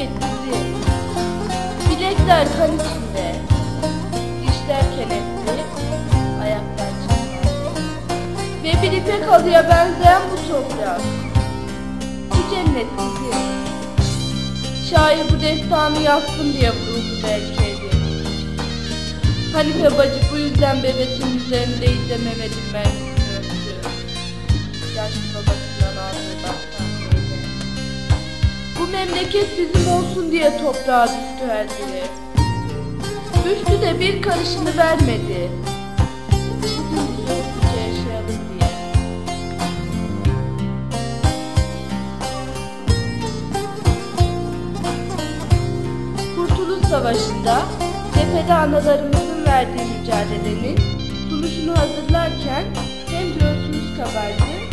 bizim. Bilekler kan içinde, dişler kenetli, ayaklar çıplak. Ve bir ipek halıya benzeyen bu toprak. Bu cennet bizim. Şair bu destanı yazsın diye vuruldu belki. Hanife bacı bu yüzden bebesinin üzerindeydi de Mehmet'in memleket bizim olsun diye toprağa düştü her biri. Düştü de bir karışını vermedi. Kurtuluş Savaşı'nda cephede analarımızın verdiği mücadelenin sunuşunu hazırlarken hem göğsümüz kabardı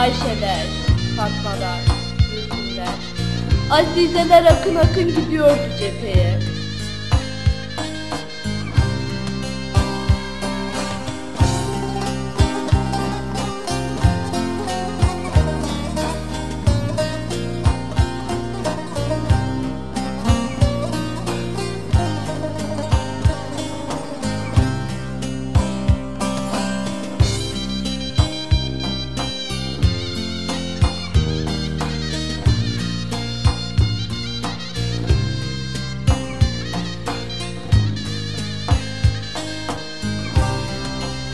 Ayşeler, Fatmalar, Gülsümler, Azizeler akın akın gidiyordu cepheye.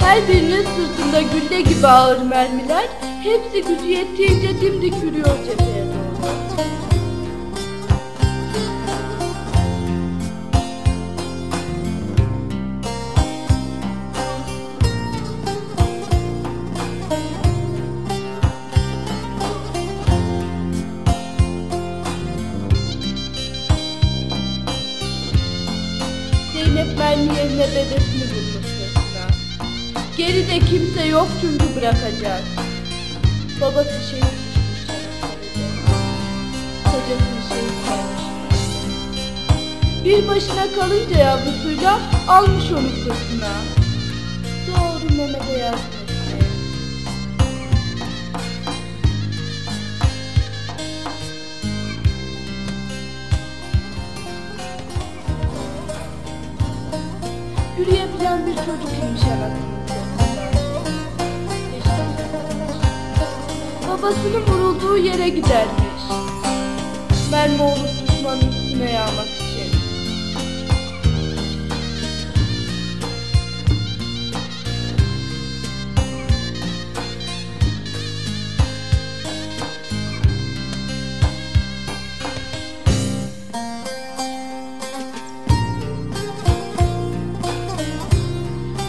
Her birinin sırtında gülle gibi ağır mermiler, hepsi gücü yettiğince dimdik yürüyor cepheye doğru. Zeynep mermi yerine sırtına. Geride kimse yok çünkü bırakacak. Babası şehit düşmüş. Kocasını şehit vermiş. Bir başına kalınca yavrusuyla almış onu sırtına. Doğru Mehmet'e etti. Yürüyebilen bir çocuk imiş anasının Babasının vurulduğu yere gidermiş. Mermi olup düşmanın üstüne yağmak için.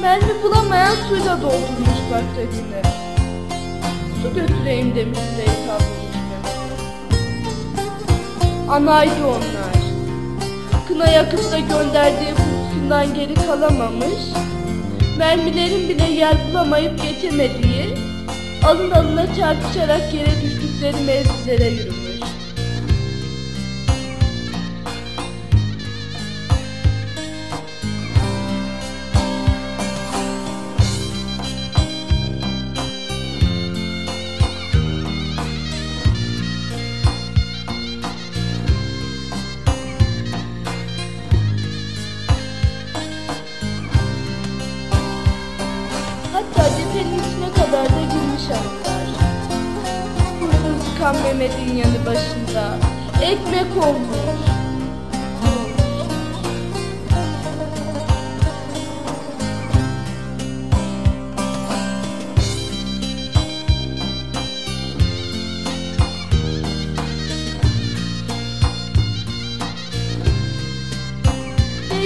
Mermi bulamayan suyla doldurmuş baktagini. Su götüreyim demiş Zeyt ablamış Anaydı onlar. Kına yakıp da gönderdiği kutusundan geri kalamamış. Mermilerin bile yer bulamayıp geçemediği, alın alına çarpışarak yere düştükleri mevzilere yürümüş. Mehmet'in yanı başında. Ekmek olmuş.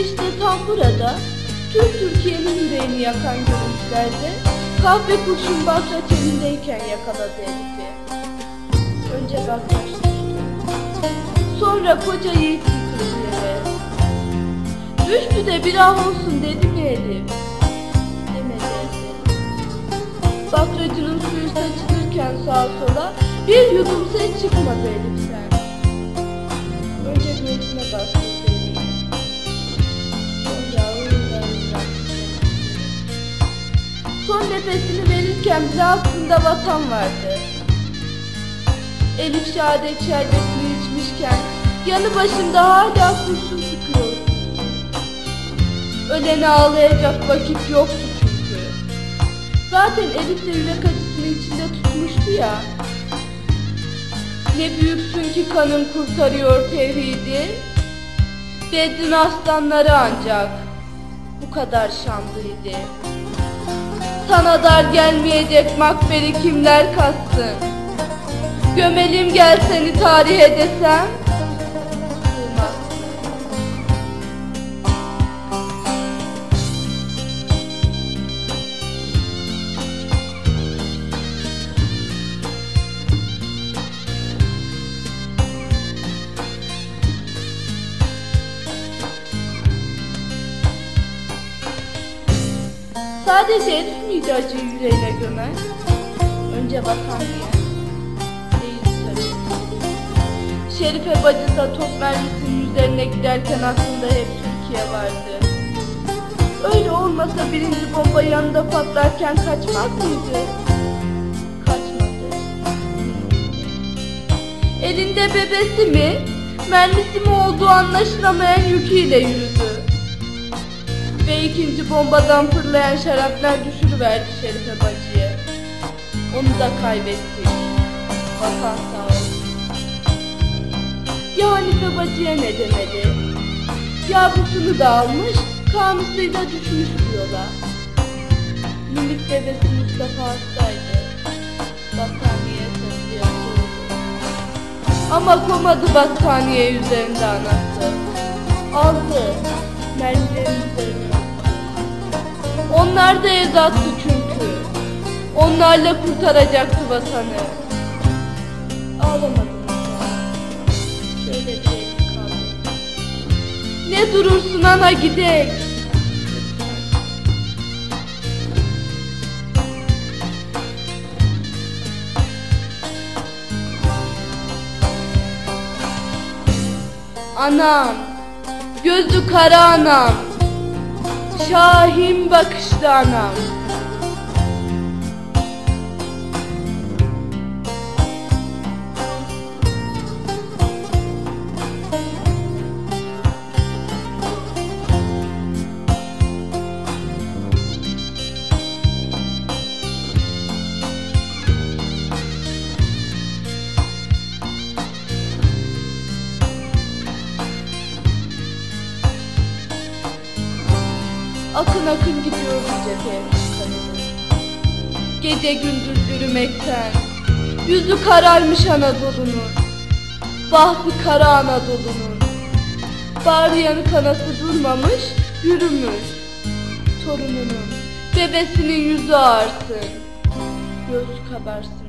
İşte tam burada tüm Türkiye'nin yüreğini yakan görüntülerde kahve kurşun Bagrat elindeyken yakaladı Elif'i. Önce düştü. Sonra koca yiğit yıkıldı yere. Düştü de bir ah olsun dedi mi Elif? Demedi. Bakracının suyu saçılırken sağa sola bir yudum ses çıkmadı Elif sen. ağır ağır bıraktı. Son nefesini verirken bile aklında vatan vardı. Elif şehadet şerbetini içmişken yanı başında hala kurşun sıkıyor. Ölene ağlayacak vakit yoktu çünkü. Zaten Elif de yürek acısını içinde tutmuştu ya. Ne büyüksün ki kanın kurtarıyor tevhidi. Bedrin aslanları ancak bu kadar şanlıydı. Sana dar gelmeyecek makberi kimler katsın? Gömelim gel seni tarihe desem. Sadece miydi acıyı yüreğine gömen? Önce vatan diye. Şerife bacı da top mermisinin üzerine giderken aslında hep Türkiye vardı. Öyle olmasa birinci bomba yanında patlarken kaçmaz mıydı? Kaçmadı. Elinde bebesi mi, mermisi mi olduğu anlaşılamayan yüküyle yürüdü. Ve ikinci bombadan fırlayan şaraplar düşürüverdi Şerife bacıya. Onu da kaybettik. Vatan sağ olsun. Ya Hanife bacıya ne demeli? Yavrusunu da almış, kamısıyla düşmüş yola. Minik bebesi Mustafa hastaydı. Battaniye sesli yatıyordu. Ama komadı battaniye üzerinde anası. Aldı. Mermilerin üzerine. Onlar da evdattı çünkü. Onlarla kurtaracaktı vatanı. Ağlamadım. Ne durursun ana gidek. Anam, gözü kara anam, Şahin bakışlı anam. Akın akın gidiyoruz cepheye. Gece gündüz yürümekten Yüzü kararmış Anadolu'nun Bahtı kara Anadolu'nun. Bağrıyanı kanası durmamış Yürümüş Torununun. Bebesinin yüzü ağarsın Göğsü kabarsın